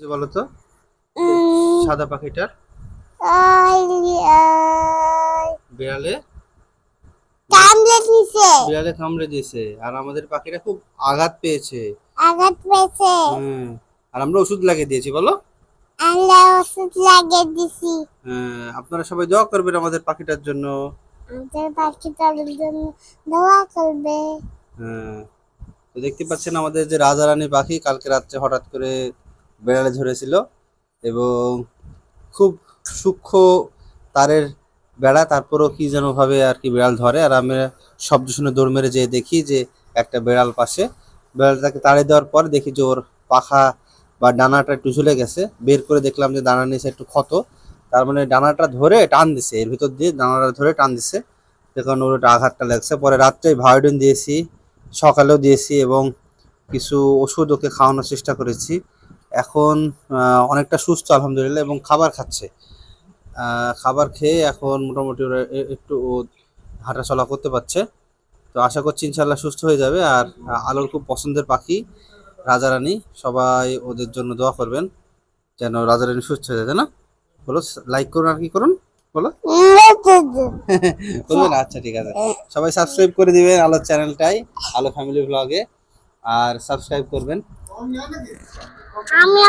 যে বলো তো? সাদা পাখিটার? বিড়ালে? কামড়ে দিছে। বিড়ালে কামড়ে দিয়েছে। আর আমাদের পাখিটা খুব আঘাত পেয়েছে। আঘাত পেয়েছে। হ্যাঁ। আর আমরা ওষুধ লাগিয়ে দিয়েছি বলো। আমরা ওষুধ লাগিয়ে দিছি। হ্যাঁ আপনারা সবাই দোয়া করবেন আমাদের পাখিটার জন্য। আমাদের পাখিটার জন্য দোয়া করবে। হ্যাঁ। তো দেখতে পাচ্ছেন আমাদের যে রাজা রানী পাখি কালকে রাত্রে হঠাৎ করে বেড়ালে ধরেছিল এবং খুব সূক্ষ্ম তারের বেড়া, তারপরেও কি যেন ভাবে আর কি বিড়াল ধরে। আর আমি শব্দ শুনে দৌড় মেরে যেয়ে দেখি যে একটা বেড়াল পাশে। বেড়ালটাকে তাড়ে দেওয়ার পর দেখি যে ওর পাখা বা ডানাটা একটু ঝুলে গেছে। বের করে দেখলাম যে ডানার নিচে একটু ক্ষত। তার মানে ডানাটা ধরে টান দিছে। এর ভিতর দিয়ে ডানাটা ধরে টান দিছে। সে কারণে ওর আঘাতটা লাগছে। পরে রাত্রে ভায়োডিন দিয়েছি, সকালেও দিয়েছি এবং কিছু ওষুধ ওকে খাওয়ানোর চেষ্টা করেছি। এখন অনেকটা সুস্থ, আলহামদুলিল্লাহ, এবং খাবার খাচ্ছে। খাবার খেয়ে এখন মোটামুটি ওরা একটু ও হাঁটাচলা করতে পারছে। তো আশা করছি ইনশাল্লাহ সুস্থ হয়ে যাবে। আর আলোর খুব পছন্দের পাখি রাজারানী সবাই ওদের জন্য দোয়া করবেন, যেন রাজারানী সুস্থ হয়ে তাই না? বলো লাইক করুন আর কি করুন? বলো। বলবেন আচ্ছা ঠিক আছে। সবাই সাবস্ক্রাইব করে দিবেন আলোর চ্যানেলটাই আলো ফ্যামিলি ব্লগে আর সাবস্ক্রাইব করবেন। আমি